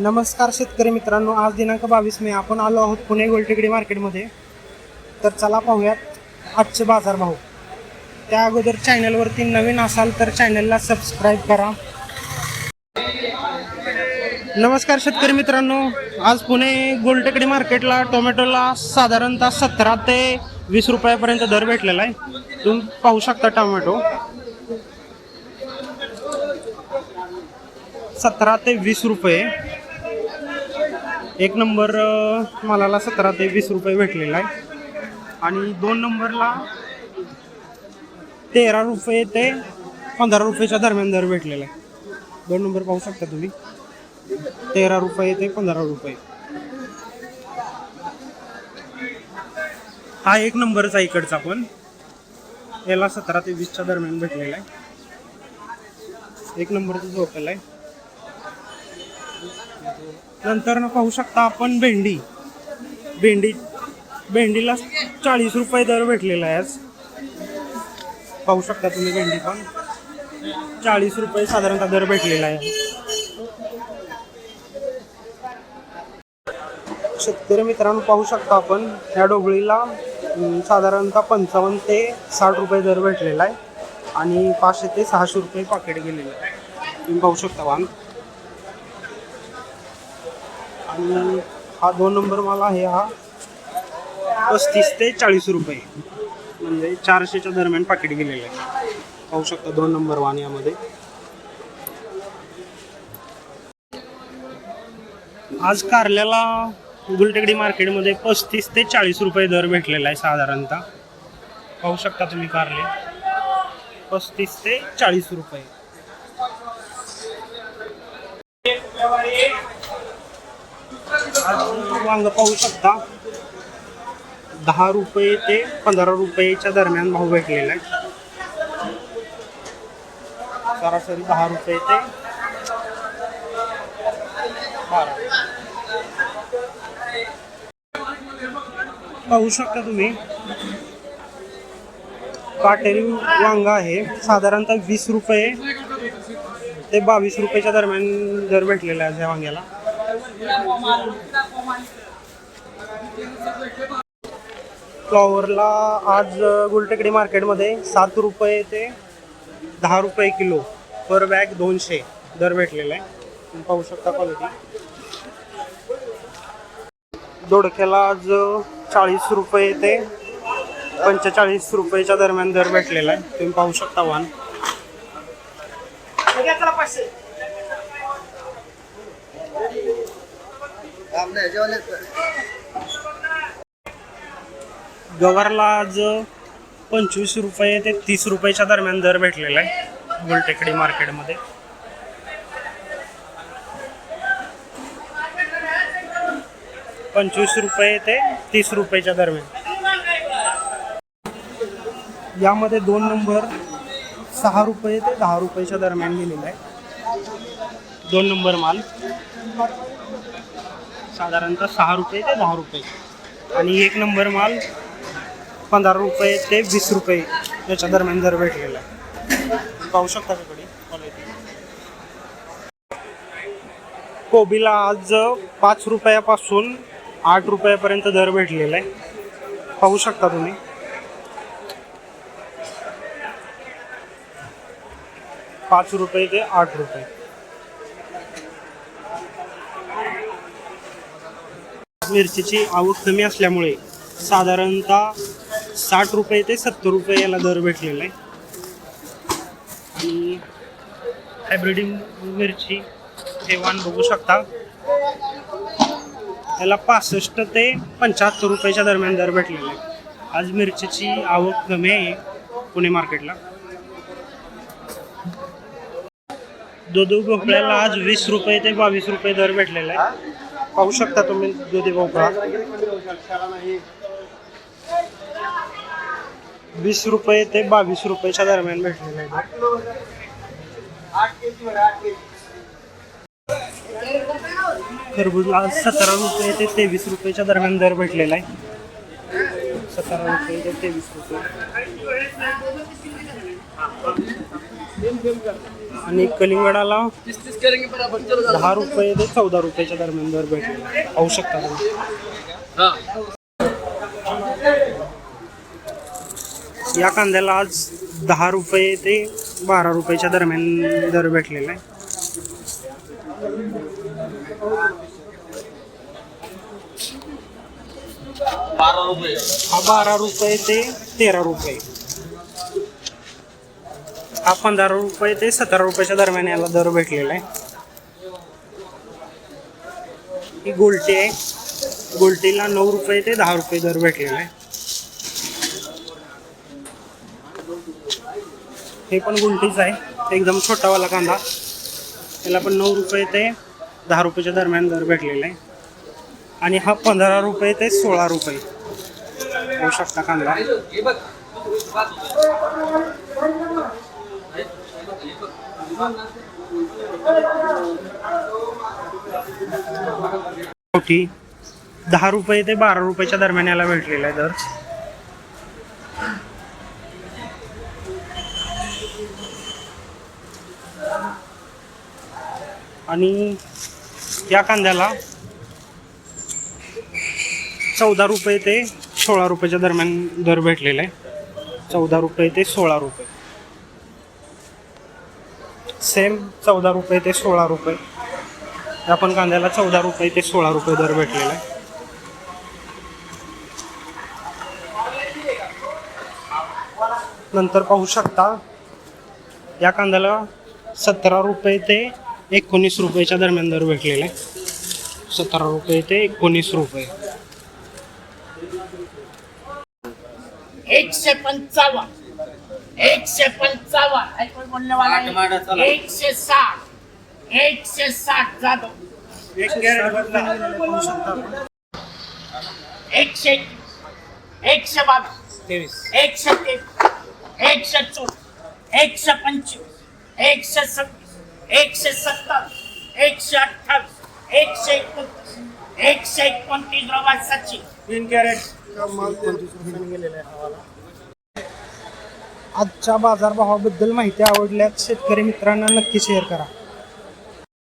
नमस्कार शेतकरी मित्रांनो आज दिनांक बावीस मे आपण आलो आहोत पुणे गोलटेकडी मार्केटमध्ये. तर चला पाहूयात आजचे बाजारभाव. त्या अगोदर चॅनलवरती नवीन असाल तर चॅनलला सबस्क्राईब करा. नमस्कार शेतकरी मित्रांनो आज पुणे गोलटेकडी मार्केटला टोमॅटोला साधारणतः सतरा ते वीस रुपयापर्यंत दर भेटलेला आहे. तुम्ही पाहू शकता टोमॅटो. सतरा ते वीस रुपये. एक नंबर मला मालाला सतरा ते वीस रुपये भेटलेला आहे. आणि दोन नंबरला तेरा रुपये ते पंधरा रुपयेच्या दरम्यान दर भेटलेला आहे. दोन नंबर पाहू शकता तुम्ही. तेरा रुपये ते पंधरा रुपये. हा एक नंबरच आहे इकडचा पण. याला सतरा ते वीसच्या दरम्यान भेटलेला आहे. एक नंबरचं झोपेला आहे. नंतर पाहू शकता आपण भेंडी. भेंडी भेंडीला चाळीस रुपये दर भेटलेला आहे आज. पाहू शकता तुम्ही भेंडी पण. चाळीस रुपये साधारणतः दर भेटलेला आहे. शेतकरी मित्रांनो पाहू शकता आपण या डोबळीला साधारणतः पंचावन्न ते साठ रुपये दर भेटलेला आहे. आणि पाचशे ते सहाशे रुपये पाकिट गेलेलं आहे. तुम्ही पाहू शकता वाहन. आणि हा दोन नंबर माल आहे हा पस्तीस ते चाळीस रुपये. म्हणजे चारशेच्या दरम्यान पाकिट गेलेलं आहे. पाहू शकता दोन नंबर वाहन यामध्ये. आज कारल्याला गुलटेकडी मार्केटमध्ये पस्तीस ते चाळीस रुपये दर भेटलेला आहे साधारणतः. पाहू शकता तुम्ही कारले. पस्तीस ते चाळीस रुपये. आज वांग पाहू शकता. दहा रुपये ते पंधरा रुपयेच्या दरम्यान भाव भेटलेला आहे. सरासरी दहा रुपये ते बारा. पाहू शकता तुम्ही. काटेरी वांगा आहे. साधारणतः वीस रुपये ते बावीस रुपयाच्या दरम्यान दर भेटलेला आहे या वांग्याला. फ्लॉवरला आज गुलटेकडी मार्केटमध्ये सात रुपये ते दहा रुपये किलो पर बॅग दोनशे दर भेटलेला आहे. तुम्ही पाहू शकता क्वालिटी दोडक्याला आज चाळीस रुपये ते पंचेचाळीस रुपयेच्या दरम्यान दर भेटलेला आहे. तुम्ही पाहू शकता वाहन गवारला आज पंचवीस रुपये ते तीस रुपयाच्या दरम्यान दर भेटलेला आहे गुलटेकडी मार्केटमध्ये. पंचवीस रुपये ते तीस रुपयाच्या दरम्यान. यामध्ये दोन नंबर सहा रुपये ते दहा रुपयाच्या दरम्यान गेलेला आहे. दोन नंबर माल. साधारणतः सहा रुपये ते दहा रुपये. आणि एक नंबर माल पंधरा रुपये ते वीस रुपये याच्या दरम्यान दर भेटलेला आहे. पाहू शकता तिकडे क्वालिटी कोबीला आज पाच रुपयापासून आठ रुपयापर्यंत दर भेटलेला आहे. पाहू शकता तुम्ही. पाच रुपये ते आठ रुपये. मिरचीची आवक कमी असल्यामुळे साधारणतः साठ रुपये ते सत्तर रुपये याला दर भेटलेला आहे. आणि हायब्रिडिंग मिरची हे वाण बघू शकता. त्याला पासष्ट ते पंच्याहत्तर रुपयाच्या दरम्यान दर भेटलेला आहे. आज मिरचीची आवक कमी आहे पुणे मार्केटला. दुधी भोपळ्याला आज वीस रुपये ते बावीस रुपये दर भेटलेला आहे. पाहू शकता तुम्ही दुधी भोपळा वीस रुपये ते बावीस रुपयाच्या दरम्यान भेटलेला आहे. दर. आज सतरा रुपये ते तेवीस रुपयाच्या दरम्यान दर भेटलेला आहे. सतरा रुपये ते तेवीस रुपये. आणि कलिंगडाला दहा रुपये ते चौदा रुपयाच्या दरम्यान दर भेटेल. होऊ शकता या कांद्याला आज दहा रुपये ते बारा रुपयाच्या दरम्यान दर भेटलेला आहे. बारा रुपये हा बारा रुपये ते तेरा रुपये. हा पंधरा रुपये ते सतरा रुपयाच्या दरम्यान याला दर भेटलेला आहे. ही गोलटी आहे. गोलटीला नऊ रुपये ते दहा रुपये दर भेटलेला आहे. हे पण गुलटीच आहे. एकदम छोटावाला कांदा. त्याला पण नऊ रुपये ते दहा रुपयाच्या दरम्यान दर भेटलेला आहे. आणि हा पंधरा रुपये ते सोळा रुपये. होऊ शकता कांदा. मोठी दहा रुपये ते बारा रुपयाच्या दरम्यान याला भेटलेला आहे दर. आणि या कांद्याला चौदा रुपये ते सोळा रुपयाच्या दरम्यान दर भेटलेला आहे. चौदा रुपये ते सोळा रुपये. सेम चौदा रुपये ते सोळा रुपये. आपण कांद्याला चौदा रुपये ते सोळा रुपये दर भेटलेला आहे. नंतर पाहू शकता या कांद्याला सतरा रुपये ते एकोणीस रुपयेच्या दरम्यान दर भेटलेला आहे. सतरा रुपये ते एकोणीस रुपये. एक पंचावन्न. पंचावन एक से पंचावन ऐ कोई बोलने वाला आठ माडा है चला. एक से साठ. एक से साठ ज्यादा एक कॅरेट पाहू शकता आपण एक से एक से बाईस तेवीस. एक से तेईस एक से चौबीस एक से पंचवीस. एक से छब्बीस एक से सत्ताईस एक से अट्ठाईस एक से इकतीस एक से एकोणतीस रवा सचिन. तीन कॅरेट. माल पंचवीस रुपयाने गेलेला आहे हवाला आजच्या बाजारभावाबद्दल माहिती आवडल्यास शेतकरी मित्रांना नक्की शेअर करा.